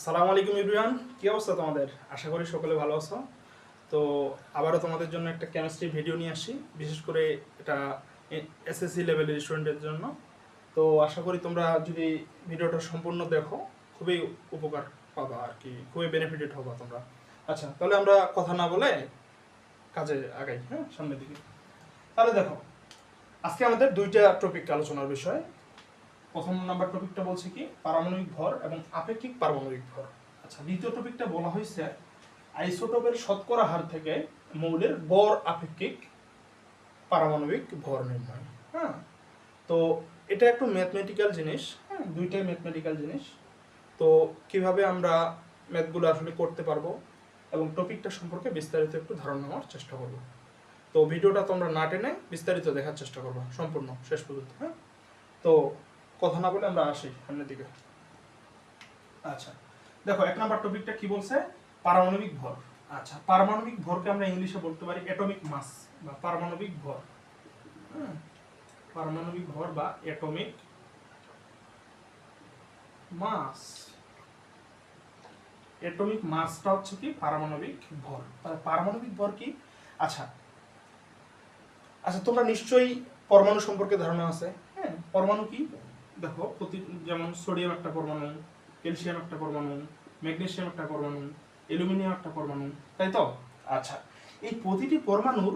আসসালামু আলাইকুম ইব্রিয়ান কি অবস্থা তোমাদের? আশা করি সকলে ভালো আছো। তো আবারও তোমাদের জন্য একটা কেমিস্ট্রি ভিডিও নিয়ে আসি, বিশেষ করে এটা এসএসসি লেভেলের স্টুডেন্টের জন্য। তো আশা করি তোমরা যদি ভিডিওটা সম্পূর্ণ দেখো, খুবই উপকার পাবা আর কি, খুবই বেনিফিটেড হবা তোমরা। আচ্ছা তাহলে আমরা কথা না বলে কাজে আগাই হ্যাঁ সামনের দিকে। তাহলে দেখো, আজকে আমাদের দুইটা টপিক আলোচনার বিষয়। প্রথম নাম্বার টপিকটা বলছে কি? পারমাণবিক ভর এবং আপেক্ষিক পারমাণবিক ভর। আচ্ছা দ্বিতীয় টপিকটা বলা হয়েছে, আইসোটোপের শতকরা হার থেকে মৌলের গড় আপেক্ষিক পারমাণবিক ভর নির্ণয়। হ্যাঁ তো এটা একটু ম্যাথমেটিক্যাল জিনিস। হ্যাঁ দুইটাই ম্যাথমেটিক্যাল জিনিস। তো কীভাবে আমরা ম্যাথগুলো আসলে করতে পারব এবং টপিকটা সম্পর্কে বিস্তারিত একটু ধারণা নেওয়ার চেষ্টা করব। তো ভিডিওটা তোমরা না টেনে বিস্তারিত দেখার চেষ্টা করব, সম্পূর্ণ, শেষ পর্যন্ত হ্যাঁ? তো কথা না বলে আমরা আসি সামনের দিকে। আচ্ছা দেখো, এক নাম্বার টপিকটা কি বলছে? পারমাণবিক ভর। আচ্ছা পারমাণবিক ভরকে আমরা ইংলিশে বলতে পারি অ্যাটমিক মাস বা পারমাণবিক ভর। পারমাণবিক ভর বা অ্যাটমিক মাস অ্যাটমিক মাসটা হচ্ছে কি? পারমাণবিক ভর। তাহলে পারমাণবিক ভর কি? আচ্ছা আচ্ছা তোমরা নিশ্চয়ই পরমাণু সম্পর্কে ধারণা আছে। হ্যাঁ পরমাণু কি? দেখো, প্রতি যেমন সোডিয়াম একটা পরমাণু, ক্যালসিয়াম একটা পরমাণু, ম্যাগনেসিয়াম একটা পরমাণু, অ্যালুমিনিয়াম একটা পরমাণু, তাই তো? আচ্ছা এই প্রতিটি পরমাণুর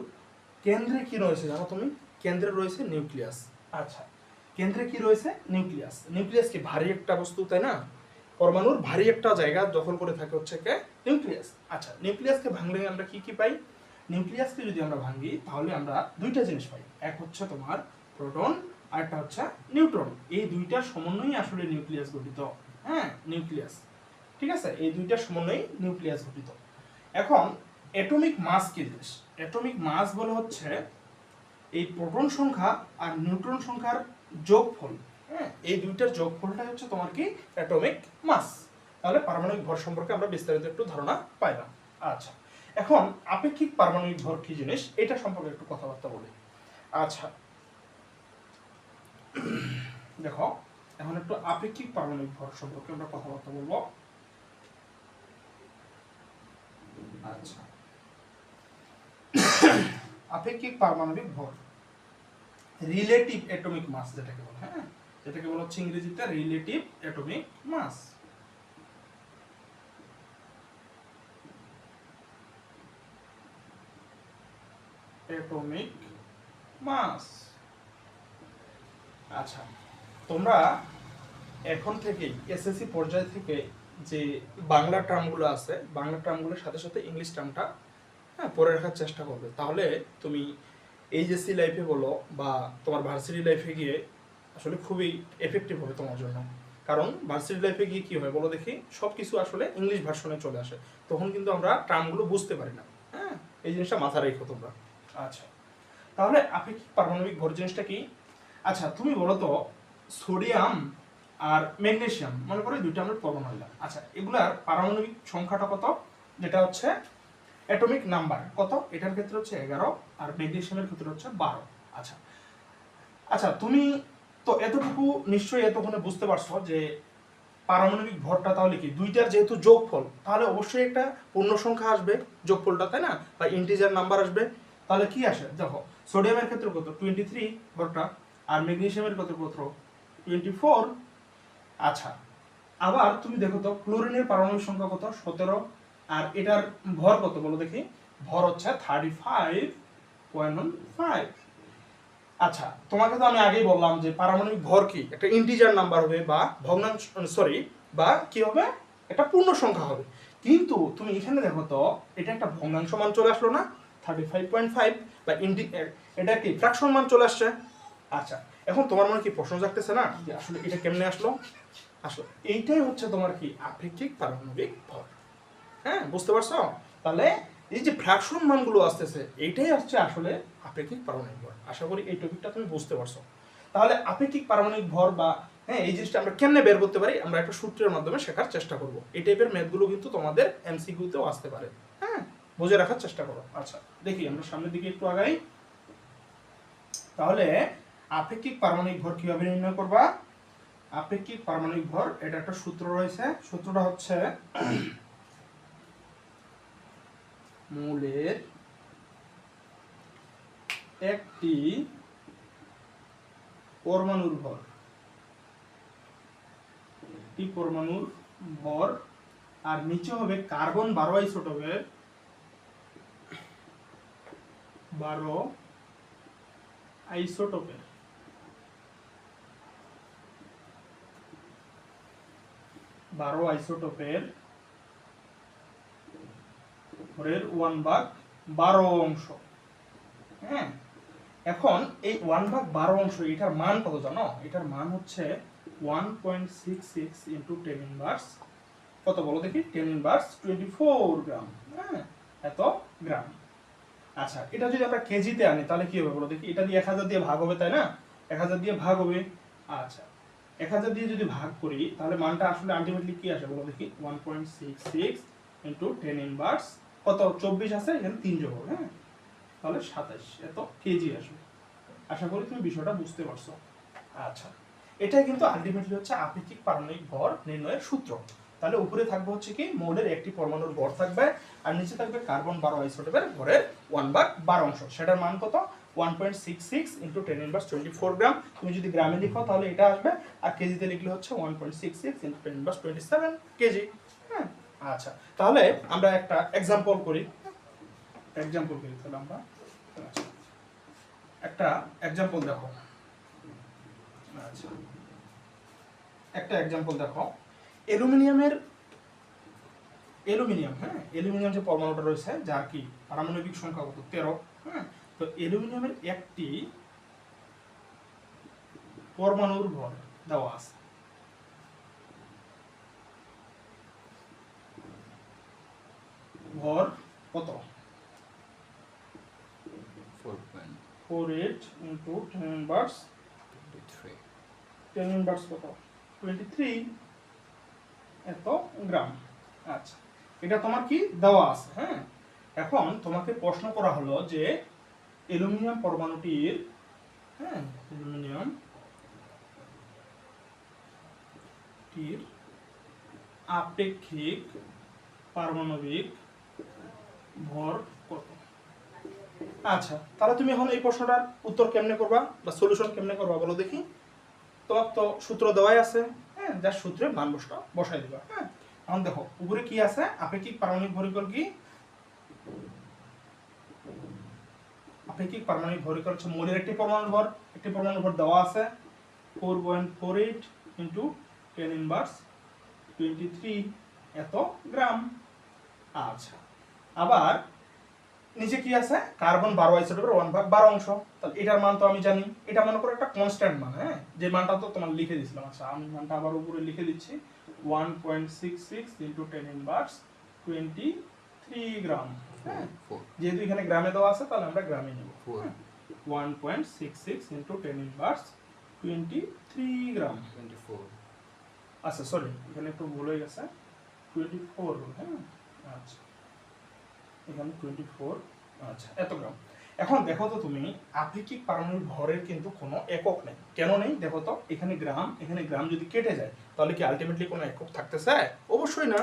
কেন্দ্রে কি রয়েছে জানো তুমি? কেন্দ্রে রয়েছে নিউক্লিয়াস। আচ্ছা কেন্দ্রে কি রয়েছে? নিউক্লিয়াস। নিউক্লিয়াস কি ভারী একটা বস্তু, তাই না? পরমাণুর ভারী একটা জায়গা দখল করে থাকে হচ্ছে কে? নিউক্লিয়াস। আচ্ছা নিউক্লিয়াসকে ভাঙলে আমরা কি কি পাই? নিউক্লিয়াসকে যদি আমরা ভাঙি, তাহলে আমরা দুইটা জিনিস পাই। এক হচ্ছে তোমার প্রোটন আর একটা হচ্ছে নিউট্রন। এই দুইটার সমন্বয়ই আসলে নিউক্লিয়াস গঠিত হ্যাঁ নিউক্লিয়াস। ঠিক আছে? এই দুইটার সমন্বয়ই নিউক্লিয়াস গঠিত। এখন, অ্যাটমিক মাস কি জিনিস অ্যাটমিক মাস বলে হচ্ছে এই প্রোটন সংখ্যা আর নিউট্রন সংখ্যার যোগফল হ্যাঁ? এই দুইটার যোগফলটা হচ্ছে তোমার কি? Atomic mass. তাহলে পারমাণবিক ভর সম্পর্কে আমরা বিস্তারিত একটু ধারণা পাইলাম। আচ্ছা এখন আপেক্ষিক পারমাণবিক ভর কি জিনিস? এটা সম্পর্কে একটু কথাবার্তা বলি। আচ্ছা দেখো, এখন একটু আপেক্ষিক পারমাণবিক ভর সম্পর্কে আমরা কথাবার্তা বলব। আচ্ছা। আপেক্ষিক পারমাণবিক ভর। রিলেটিভ অ্যাটমিক মাস যেটাকে বলে হ্যাঁ? যেটাকে বলা হচ্ছে ইংরেজিতে relative atomic mass atomic mass আচ্ছা তোমরা এখন থেকেই এসএসসি পর্যায় থেকে যে বাংলা টার্মগুলো আছে, বাংলা টার্মগুলোর সাথে সাথে ইংলিশ টার্মটা হ্যাঁ পড়ে রাখার চেষ্টা করবে। তাহলে তুমি এইচএসসি লাইফে বলো বা তোমার ভার্সিটি লাইফে গিয়ে আসলে খুবই এফেক্টিভ হবে তোমার জন্য। কারণ ভার্সিটি লাইফে গিয়ে কী হয় বলো দেখি সব কিছু আসলে ইংলিশ ভার্সনে চলে আসে। তখন কিন্তু আমরা টার্মগুলো বুঝতে পারি না। হ্যাঁ এই জিনিসটা মাথা রেখো তোমরা। আচ্ছা তাহলে আপেক্ষিক পারমাণবিক ভর জিনিসটা কি আচ্ছা তুমি বলো তো, সোডিয়াম আর ম্যাগনেশিয়াম মনে করো দুইটা আমরা পরমাণু হইলাম আচ্ছা এগুলার পারমাণবিক সংখ্যাটা কত? যেটা হচ্ছে অ্যাটমিক নাম্বার কত? এটার ক্ষেত্রে হচ্ছে এগারো আর ম্যাগনেসিয়ামের ক্ষেত্রে হচ্ছে বারো। আচ্ছা আচ্ছা তুমি তো এতটুকু নিশ্চয়ই এতক্ষণে বুঝতে পারছ যে পারমাণবিক ভরটা তাহলে কি? দুইটার যেহেতু যোগফল, তাহলে অবশ্যই একটা পূর্ণ সংখ্যা আসবে যোগফলটা, তাই না? বা ইন্টিজার নাম্বার আসবে। তাহলে কি আসে? দেখো, সোডিয়ামের ক্ষেত্রে কত? টোয়েন্টি থ্রি ভরটা। আর ম্যাগনেসিয়ামের কত কত টোয়েন্টি ফোর আচ্ছা আবার তুমি দেখো তো, ক্লোরিনের পারমাণবিক সংখ্যা কত? সতেরো। আর এটার ভর কত বলো দেখি? ভর হচ্ছে থার্টি ফাইভ পয়েন্ট ফাইভ আচ্ছা তোমাকে তো আমি আগেই বললাম যে পারমাণবিক ভর কি? একটা ইন্টিজার নাম্বার হবে বা ভগ্নাংশ সরি বা কি হবে? একটা পূর্ণ সংখ্যা হবে। কিন্তু তুমি এখানে দেখো তো, এটা একটা ভগ্নাংশ মান চলে আসলো না থার্টি ফাইভ পয়েন্ট ফাইভ বা ইন্টি এটা কি ফ্র্যাকশন মান চলে আসছে? আচ্ছা এখন তোমার মনে কি প্রশ্ন জাগতেছে না যে আসলে এটা কেমনে আসলো? আসলে এইটাই হচ্ছে তোমার কি আপেক্ষিক পারমাণবিক ভর। হ্যাঁ বুঝতে পারছ? তাহলে এই যে ফ্র্যাকশন মানগুলো আসতেছে, এইটাই হচ্ছে আসলে আপেক্ষিক পারমাণবিক ভর। আশা করি এই টপিকটা তুমি বুঝতে পারছ। তাহলে আপেক্ষিক পারমাণবিক ভর বা হ্যাঁ এই জিনিসটা আমরা কেমনে বের করতে পারি? আমরা একটা সূত্রের মাধ্যমে শেখার চেষ্টা করব। এই টাইপের ম্যাথগুলো কিন্তু তোমাদের এমসিকিউতেও আসতে পারে। হ্যাঁ বুঝে রাখার চেষ্টা করো। আচ্ছা দেখি আমরা সামনের দিকে একটু আগাই। তাহলে আপেক্ষিক পারমাণবিক ভর কীভাবে নির্ণয় করবা? আপেক্ষিক পারমাণবিক ভর, এটা একটা সূত্র রয়েছে। সূত্রটা হচ্ছে মৌলের একটি পরমাণুর ভর। একটি পরমাণুর ভর, আর নিচে হবে কার্বন বারো আইসোটোপের বারো আইসোটোপের বারো আইসোটোপের ভরের ওয়ান ভাগ বারো অংশ। হ্যাঁ? এখন এই ওয়ান ভাগ বারো অংশ, এটার মান কত জানো? এটার মান হচ্ছে one point six six into ten inverse. কত বলো দেখি? Ten inverse twenty four gram. হ্যাঁ? এত গ্রাম। আচ্ছা এটা যদি আমরা কেজিতে আনি, তাহলে কি হবে বলো দেখি? এটা দিয়ে এক হাজার দিয়ে ভাগ হবে, তাই না? এক হাজার দিয়ে ভাগ হবে। আচ্ছা। এক হাজার দিয়ে যদি ভাগ করি, তাহলে মানটা আসলে আলটিমেটলি কি আসে বলো দেখি? One point six six into ten inverse কত? চব্বিশ আছে, এখানে তিন যোগ হ্যাঁ? তাহলে সাতাশ এত কেজি আসবে। আশা করি তুমি বিষয়টা বুঝতে পারছ। আচ্ছা এটাই কিন্তু আলটিমেটলি হচ্ছে আপেক্ষিক পারমাণবিক ভর নির্ণয়ের সূত্র। তাহলে উপরে থাকবে হচ্ছে কি, মৌলের একটি পরমাণুর ভর থাকবে, আর নিচে থাকবে কার্বন বারো আইসোটোপের ভরের ওয়ান ভাগ বারো অংশ। সেটার মান কত? One point six six into ten twenty four gram তুমি যদি গ্রামে লিখো, তাহলে এটা আসবে। আর কেজিতে লিখলে হচ্ছে one point six ten twenty seven KG. হ্যাঁ? আচ্ছা তাহলে আমরা একটা এক্সাম্পল করি। এক্সাম্পল করি তাহলে আমরা। আচ্ছা একটা এক্সাম্পল দেখো। আচ্ছা একটা এক্সাম্পল দেখো। অ্যালুমিনিয়ামের, অ্যালুমিনিয়াম হ্যাঁ? অ্যালুমিনিয়াম যে পরমাণুটা রয়েছে, যার কি? পারমাণবিক সংখ্যা কত? তেরো হ্যাঁ? তো অ্যালুমিনিয়ামের একটি পরমাণুর ভর দেওয়া আছে। ভর কত? Four eight into ten inverse ten inverse কত? টোয়েন্টি থ্রি এত গ্রাম। আচ্ছা এটা তোমার কি দেওয়া আছে হ্যাঁ? এখন তোমাকে প্রশ্ন করা হলো যে অ্যালুমিনিয়াম পরমাণুটির হ্যাঁ অ্যালুমিনিয়াম টির আপেক্ষিক পারমাণবিক ভর কত? আচ্ছা তাহলে তুমি এখন এই প্রশ্নটার উত্তর কেমনে করবা বা সলিউশন কেমনে করবা বলো দেখি। তোমার তো সূত্র দেওয়াই আছে হ্যাঁ যার সূত্রে মান বসাই দিবা হ্যাঁ। এখন দেখো, উপরে কি আছে? আপেক্ষিক পারমাণবিক ভরিকল কি? আপেক্ষিক পারমাণবিক ভরিকল হচ্ছে মৌলের একটি পরমাণু ভর, একটি পরমাণু ভর দেওয়া আছে। Four point four eight into ten inverse twenty three এত গ্রাম। আচ্ছা আবার নিচে কি আছে? কার্বন বারো আইসোটোপের ওয়ান ভাগ বারো অংশ। তাহলে এটার মান তো আমি জানি। এটা মনে করো একটা কনস্ট্যান্ট মান হ্যাঁ? যে মানটা তো তোমার লিখে দিছিলাম আচ্ছা আমি মানটা আবার উপরে লিখে দিচ্ছি। One point six six into ten inverse twenty three gram. হ্যাঁ. যেহেতু এখানে গ্রামে দেওয়া আছে তাহলে আমরা গ্রামে নেব. One point six six into ten inverse twenty three gram Twenty-four. আচ্ছা সরি এখানে একটু ভুল হয়ে গেছে। টোয়েন্টি ফোর হ্যাঁ? আচ্ছা। এখানে টোয়েন্টি ফোর আচ্ছা এত গ্রাম এখন দেখো তো তুমি আপেক্ষিক পারমাণবিক ভরের কিন্তু কোনো একক নেই। কেন নেই? দেখো তো এখানে গ্রাম এখানে গ্রাম যদি কেটে যায় তাহলে কি আলটিমেটলি কোনো একক থাকতেছে? অবশ্যই না।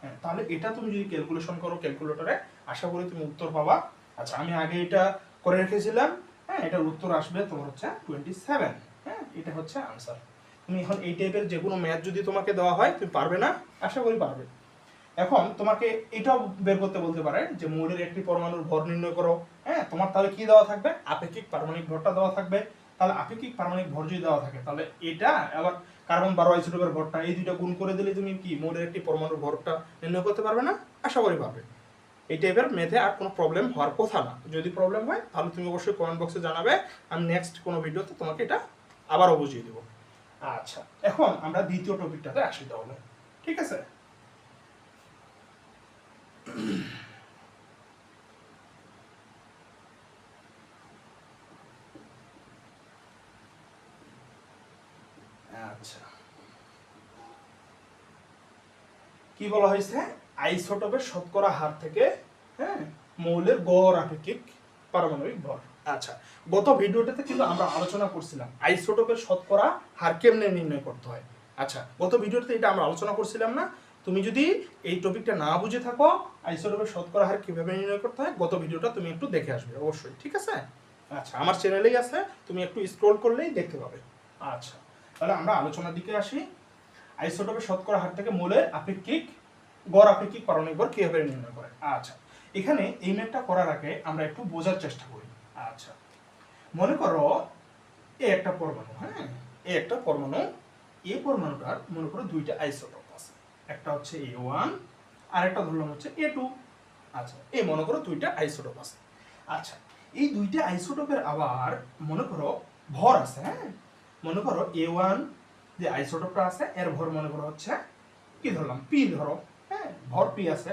হ্যাঁ তাহলে এটা তুমি যদি ক্যালকুলেশন করো ক্যালকুলেটরে আশা করি তুমি উত্তর পাবা। আচ্ছা আমি আগে এটা করে রেখেছিলাম। হ্যাঁ এটার উত্তর আসবে তোমার হচ্ছে টোয়েন্টি সেভেন হ্যাঁ এটা হচ্ছে আনসার তুমি এখন এই টাইপের যে কোনো ম্যাথ যদি তোমাকে দেওয়া হয়, তুমি পারবে না? আশা করি পারবে। এখন তোমাকে এটাও বের করতে বলতে পারে যে মৌলের একটি পরমাণুর ভর নির্ণয় করো। হ্যাঁ তোমার তাহলে কি দেওয়া থাকবে? আপেক্ষিক পারমাণবিক ভরটা দেওয়া থাকবে। তাহলে আপেক্ষিক পারমাণবিক ভর যদি দেওয়া থাকে, তাহলে এটা আবার কার্বন বারো আইসোটোপের ভরটা, এই দুইটা গুণ করে দিলে তুমি কি? মৌলের একটি পরমাণুর ভরটা নির্ণয় করতে পারবে না? আশা করি পারবে। এই টাইপের মেথে আর কোনো প্রবলেম হওয়ার কথা না। যদি প্রবলেম হয়, তাহলে তুমি অবশ্যই কমেন্ট বক্সে জানাবে। আমি নেক্সট কোনো ভিডিওতে তোমাকে এটা আবারও বুঝিয়ে দেবো। আচ্ছা এখন আমরা দ্বিতীয় টপিকটাতে আসি তাহলে। ঠিক আছে? আচ্ছা। কি বলা হয়েছে? আইসোটোপের শতকরা হার থেকে হ্যাঁ মৌলের গড় আপেক্ষিক পারমাণবিক ভর। আচ্ছা গত ভিডিওটাতে কিন্তু আমরা আলোচনা করছিলাম আইসোটোপের শতকরা হার কেমনে নির্ণয় করতে হয়। আচ্ছা গত ভিডিওতে এটা আমরা আলোচনা করছিলাম না। তুমি যদি এই টপিকটা না বুঝে থাকো, আইসোটোপের শতকরা হার কীভাবে নির্ণয় করতে হয়, গত ভিডিওটা তুমি একটু দেখে আসবে, অবশ্যই, ঠিক আছে? আচ্ছা আমার চ্যানেলেই আছে, তুমি একটু স্ক্রল করলেই দেখতে পাবে। আচ্ছা তাহলে আমরা আলোচনার দিকে আসি। আইসোটোপের শতকরা হার থেকে মোলের আপেক্ষিক গড় আপেক্ষিক ভর কীভাবে নির্ণয় করে আচ্ছা এখানে এই ম্যাথটা করার আগে আমরা একটু বোঝার চেষ্টা করি। আচ্ছা মনে করো এ একটা পরমাণু হ্যাঁ? এ একটা পরমাণু, এ পরমাণুটার মনে করো দুইটা আইসোটোপ আছে। একটা হচ্ছে এ ওয়ান আর একটা ধরলাম হচ্ছে এ টু আচ্ছা এই মনে করো দুইটা আইসোটোপ আছে। আচ্ছা এই দুইটা আইসোটোপের আবার মনে করো ভর আছে হ্যাঁ? মনে করো এ ওয়ান যে আইসোটোপটা আছে, এর ভর মনে করো হচ্ছে, কি ধরলাম? পি ধরো। ভর পি আছে।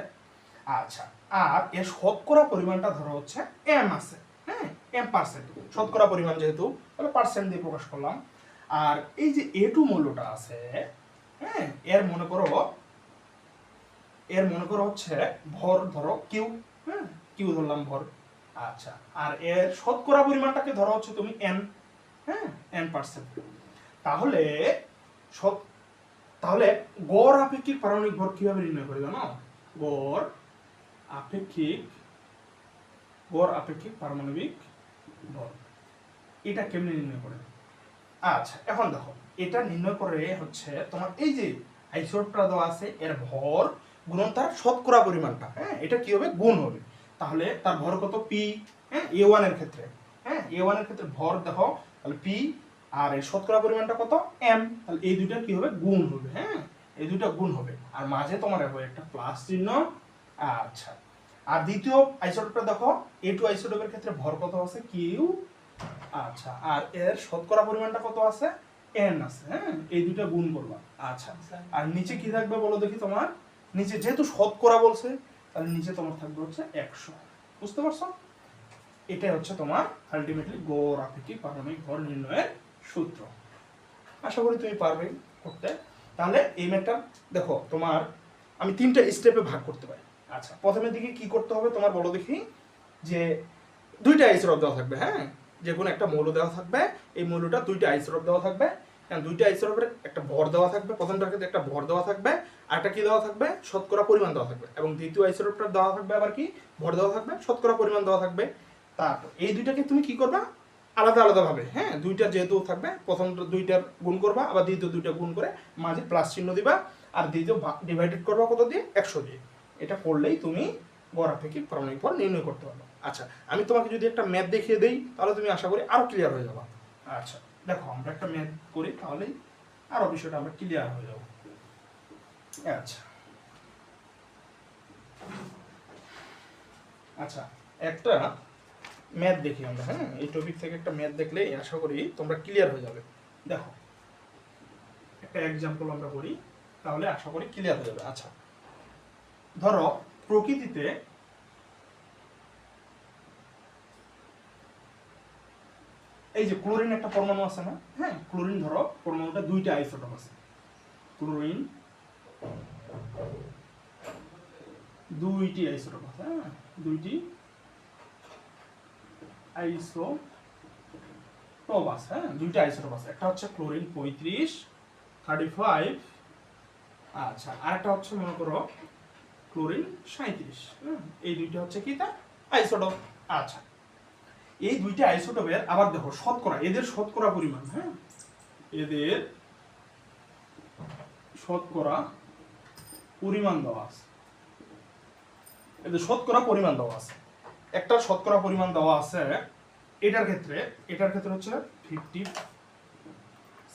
আচ্ছা আর এর শতকরা পরিমাণটা ধরো হচ্ছে এম আছে হ্যাঁ? এম পার্সেন্ট শতকরা পরিমাণ যেহেতু, তাহলে পার্সেন্ট দিয়ে প্রকাশ করলাম। আর এই যে এ টু মূল্যটা আছে হ্যাঁ? এর মনে করো, এর মনে করো হচ্ছে ভর ধরো কিউ হ্যাঁ? কিউ ধরলাম ভর। আচ্ছা আর এর শতকরা পরিমাণটাকে ধরো হচ্ছে তুমি এন হ্যাঁ? এন পার্সেন্ট তাহলে শত তাহলে গড় আপেক্ষিক পারমাণবিক ভর কীভাবে নির্ণয় করে জানো? গড় আপেক্ষিক গড় আপেক্ষিক পারমাণবিক ভর। এটা কেমনে নির্ণয় করে? আচ্ছা এখন দেখো, এটা নির্ণয় করে হচ্ছে তোমার এই যে আইসোটটা দেওয়া আছে, এর ভর গুণন তার শতকরা পরিমাণটা হ্যাঁ? এটা কি হবে? গুণ হবে। তাহলে তার ভর কত? পি হ্যাঁ? এ ওয়ানের ক্ষেত্রে হ্যাঁ? এ ওয়ানের ক্ষেত্রে ভর দেখো, তাহলে পি আর এই শতকরা পরিমাণটা কত? এম তাহলে এই দুইটা কি হবে? গুণ হবে হ্যাঁ? এই দুইটা গুণ হবে। আর মাঝে তোমার হবে একটা প্লাস চিহ্ন। আচ্ছা। আর দ্বিতীয় আইসোটোপটা দেখো। এ টু আইসোটোপের ক্ষেত্রে ভর কত আছে? কিউ আচ্ছা। আর এর শতকরা পরিমাণটা কত আছে? এন আছে হ্যাঁ? এই দুইটা গুণ করবা। আচ্ছা। আর নিচে কি থাকবে বলো দেখি তোমার? নিচে যেহেতু শতকরা বলছে তাহলে নিচে তোমার থাকবে হচ্ছে একশো। বুঝতে পারছ? এটাই হচ্ছে তোমার আলটিমেটলি গড় আপেক্ষিক পারমাণবিক ভর নির্ণয়ের সূত্র। আশা করি তুমি পারবে করতে। তাহলে এই ম্যাটটা দেখো তোমার আমি তিনটা স্টেপে ভাগ করতে পারি। আচ্ছা। প্রথমের দিকে কি করতে হবে তোমার বলো দেখি যে দুইটা আইসোটপ দেওয়া থাকবে হ্যাঁ? যে কোনো একটা মৌল দেওয়া থাকবে এই মৌলটা দুইটা আইসোটপ দেওয়া থাকবে। দুইটা আইসোটপের একটা ভর দেওয়া থাকবে প্রথমটার ক্ষেত্রে একটা ভর দেওয়া থাকবে আর একটা কি দেওয়া থাকবে? শতকরা পরিমাণ দেওয়া থাকবে। এবং দ্বিতীয় আইসোটপটা দেওয়া থাকবে আবার কি? ভর দেওয়া থাকবে শতকরা পরিমাণ দেওয়া থাকবে। তারপর এই দুইটাকে তুমি কি করবা? আলাদা আলাদা ভাবে হ্যাঁ? দুইটা যেহেতু থাকবে প্রথম দুইটার গুণ করবা, আবার দ্বিতীয় দুইটা গুণ করে মাঝে প্লাস চিহ্ন দিবা, আর দ্বিতীয় ডিভাইডেড করবা কত দিয়ে? একশো দিয়ে। এটা করলেই তুমি গড় আপেক্ষিক পারমাণবিক ভর নির্ণয় করতে পারবে। আচ্ছা আমি তোমাকে যদি একটা ম্যাথ দেখিয়ে দেই, তাহলে তুমি আশা করি আরও ক্লিয়ার হয়ে যাবা। আচ্ছা দেখো, আমরা একটা ম্যাথ করি, তাহলেই আরও বিষয়টা আমরা ক্লিয়ার হয়ে যাব। আচ্ছা। আচ্ছা একটা ম্যাথ দেখি আমরা হ্যাঁ? এই টপিক থেকে একটা ম্যাথ দেখলে আশা করি তোমরা ক্লিয়ার হয়ে যাবে। দেখো, একটা এক্সাম্পল আমরা করি, তাহলে আশা করি ক্লিয়ার হয়ে যাবে। আচ্ছা ধরো প্রকৃতিতে এই যে ক্লোরিন একটা পরমাণু আছে না হ্যাঁ? ক্লোরিন ধরো পরমাণুটা দুইটা আইসোটপ আছে। ক্লোরিন দুইটি আইসোটপ আছে হ্যাঁ? দুইটি আছে হ্যাঁ? দুইটা আইসোটপ আছে একটা হচ্ছে ক্লোরিন পঁয়ত্রিশ, থার্টি ফাইভ আচ্ছা আরেকটা হচ্ছে মনে করো ক্লোরিন সাঁত্রিশ এই দুইটা হচ্ছে কি তার? আইসোটপ আচ্ছা। এই দুইটা আইসোটোপের, আবার দেখো, শতকরা, এদের শতকরা পরিমাণ হ্যাঁ? এদের শতকরা পরিমাণ দেওয়া আছে। এদের শতকরা পরিমাণ দেওয়া আছে। একটা শতকরা পরিমাণ দেওয়া আছে এটার ক্ষেত্রে এটার ক্ষেত্রে হচ্ছে ফিফটি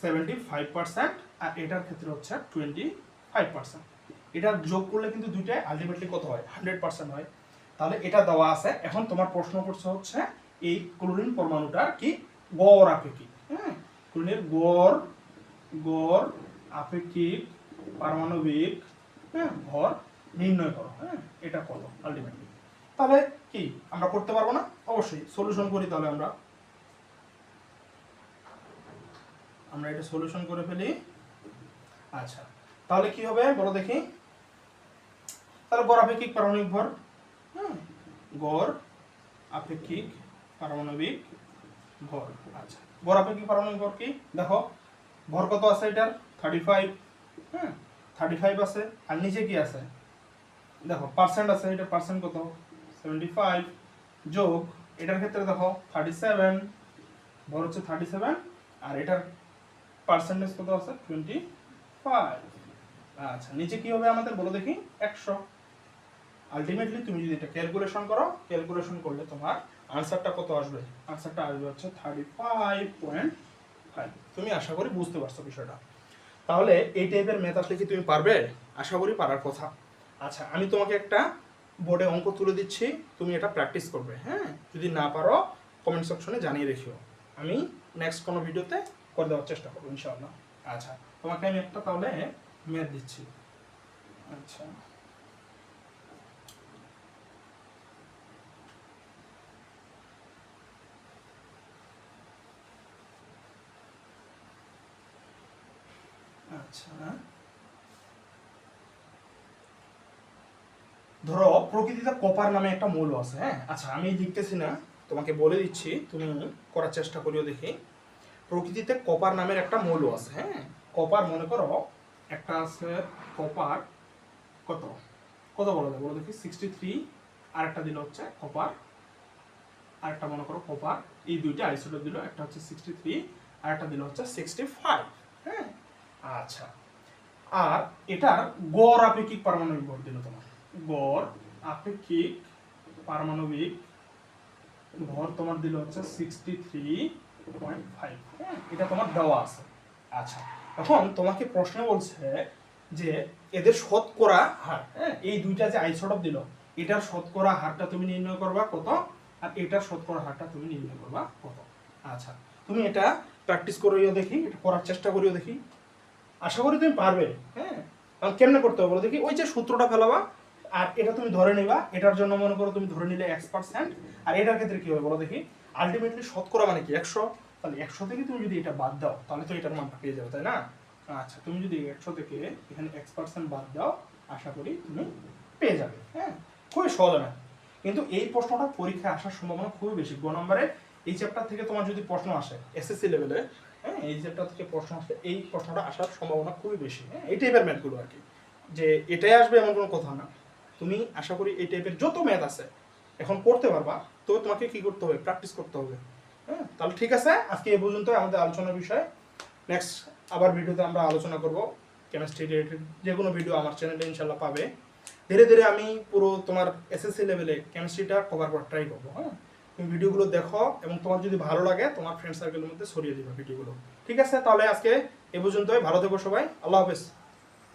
সেভেন্টি ফাইভ পার্সেন্ট আর এটার ক্ষেত্রে হচ্ছে টোয়েন্টি ফাইভ পার্সেন্ট এটা যোগ করলে কিন্তু দুইটাই আলটিমেটলি কত হয়? হান্ড্রেড পার্সেন্ট হয়। তাহলে এটা দেওয়া আছে। এখন তোমার প্রশ্ন করছে হচ্ছে এই ক্লোরিন পরমাণুটার কি গড় আপেক্ষিক? হ্যাঁ ক্লোরিনের গড় গড় আপেক্ষিক, পারমাণবিক হ্যাঁ ভর নির্ণয় করো। হ্যাঁ এটা করো আলটিমেটলি তাহলে কি? আমরা করতে পারব না? অবশ্যই। সলিউশন করি তাহলে আমরা। আমরা এটা সলিউশন করে ফেলি। আচ্ছা। তাহলে কি হবে? বলো দেখি। তাহলে গড় আপেক্ষিক পারমাণবিক ভর। হুম। গড় আপেক্ষিক পারমাণবিক ভর। আচ্ছা। গড় আপেক্ষিক পারমাণবিক ভর কি? দেখো। ভর কত আছে এটার? থার্টি ফাইভ হ্যাঁ থার্টি ফাইভ আছে। আর নিচে কি আছে? দেখো পার্সেন্ট আছে। এটা পার্সেন্ট কত? সেভেন্টি ফাইভ যোগ, এটার ক্ষেত্রে দেখো থার্টি সেভেন ভর হচ্ছে থার্টি সেভেন আর এটার পার্সেন্টেজ কত আছে? টোয়েন্টি ফাইভ আচ্ছা নিচে কি হবে আমাদের? বলো দেখি, একশো। আলটিমেটলি তুমি যদি এটা ক্যালকুলেশন করো ক্যালকুলেশন করলে তোমার আনসারটা কত আসবে? আনসারটা আসবে হচ্ছে থার্টি ফাইভ পয়েন্ট ফাইভ তুমি আশা করি বুঝতে পারছ বিষয়টা। তাহলে এই টাইপের ম্যাথ আসলে কি তুমি পারবে? আশা করি পারার কথা। আচ্ছা আমি তোমাকে একটা বোর্ডে অঙ্ক তুলে দিচ্ছি, তুমি এটা প্র্যাকটিস করবে হ্যাঁ? যদি না পারো কমেন্ট সেকশনে জানিয়ে রেখিও। আমি নেক্সট কোনো ভিডিওতে করে দেওয়ার চেষ্টা করব, ইনশাআল্লাহ। আচ্ছা তোমাকে আমি একটা তাহলে ম্যাথ দিচ্ছি। আচ্ছা। আচ্ছা। ধরো, প্রকৃতিতে কপার নামে একটা মৌল আছে হ্যাঁ? আচ্ছা আমি লিখতেছি না, তোমাকে বলে দিচ্ছি, তুমি করার চেষ্টা করিও দেখি। প্রকৃতিতে কপার নামের একটা মৌল আছে হ্যাঁ? কপার মনে করো, একটা আছে কপার, কত? কত বলো বলো দেখি সিক্সটি থ্রি আর একটা দিল হচ্ছে কপার আর একটা মনে করো কপার, এই দুইটা আইসোটোপ দিল, একটা হচ্ছে সিক্সটি থ্রি আর একটা দিল হচ্ছে সিক্সটি ফাইভ হ্যাঁ? আচ্ছা আর এটার গড় আপেক্ষিক পারমাণবিক ভর দিল তোমার গড়, আপেক্ষিক, পারমাণবিক ভর তোমার দিল হচ্ছে সিক্সটি থ্রি পয়েন্ট ফাইভ হ্যাঁ? এটা তোমার দেওয়া আছে। আচ্ছা এখন তোমাকে প্রশ্ন বলছে যে এদের শতকরা হার হ্যাঁ? এই দুইটা যে আইসোটপ দিল, এটার শতকরা হারটা তুমি নির্ণয় করবা কত? আর এটার শতকরা হারটা তুমি নির্ণয় করবা কত? আচ্ছা তুমি এটা প্র্যাকটিস করিও দেখি, এটা করার চেষ্টা করিও দেখি। আশা করি তুমি পারবে হ্যাঁ? কেমনে করতে হবে বলো দেখি? ওই যে সূত্রটা ফেলাবা আর এটা তুমি ধরে নিবা, এটার জন্য মনে করো তুমি ধরে নিলে এক্স পার্সেন্ট আর এটার ক্ষেত্রে কি হবে বলো দেখি? আলটিমেটলি শতকরা মানে কি? একশো? তাহলে একশো থেকে তুমি যদি এটা বাদ দাও, তাহলে তো এটার মানটা পেয়ে যাবে, তাই না? আচ্ছা তুমি যদি একশো থেকে এখানে এক্স পার্সেন্ট বাদ দাও, আশা করি তুমি পেয়ে যাবে হ্যাঁ? খুবই সহজ না কিন্তু এই প্রশ্নটা পরীক্ষায় আসার সম্ভাবনা খুবই বেশি। গ নম্বরে এই চ্যাপ্টার থেকে তোমার যদি প্রশ্ন আসে এসএসসি লেভেলে হ্যাঁ? এই চ্যাপ্টার থেকে প্রশ্ন আসে, এই প্রশ্নটা আসার সম্ভাবনা খুবই বেশি হ্যাঁ? এই টাইপের ম্যাথগুলো আর কি। যে এটাই আসবে এমন কোনো কথা না। তুমি আশা করি এই টাইপের যত ম্যাথ আছে, এখন করতে পারবা, তো তোমাকে কি করতে হবে? প্র্যাকটিস করতে হবে। হ্যাঁ? তাহলে ঠিক আছে, আজকে এই পর্যন্ত আমাদের আলোচনার বিষয়। নেক্সট আবার ভিডিওতে আমরা আলোচনা করব। কেমিস্ট্রি রিলেটেড যে কোনো ভিডিও আমার চ্যানেলে ইনশাল্লাহ পাবে। ধীরে ধীরে আমি পুরো তোমার এসএসসি লেভেলে কেমিস্ট্রিটা কভার করার ট্রাই করব হ্যাঁ? তুমি ভিডিওগুলো দেখো এবং তোমার যদি ভালো লাগে, তোমার ফ্রেন্ড সার্কেলের মধ্যে ছড়িয়ে দিবে ভিডিওগুলো ঠিক আছে? তাহলে আজকে এ পর্যন্তই। ভালো থেকো সবাই। আল্লাহ হাফেজ।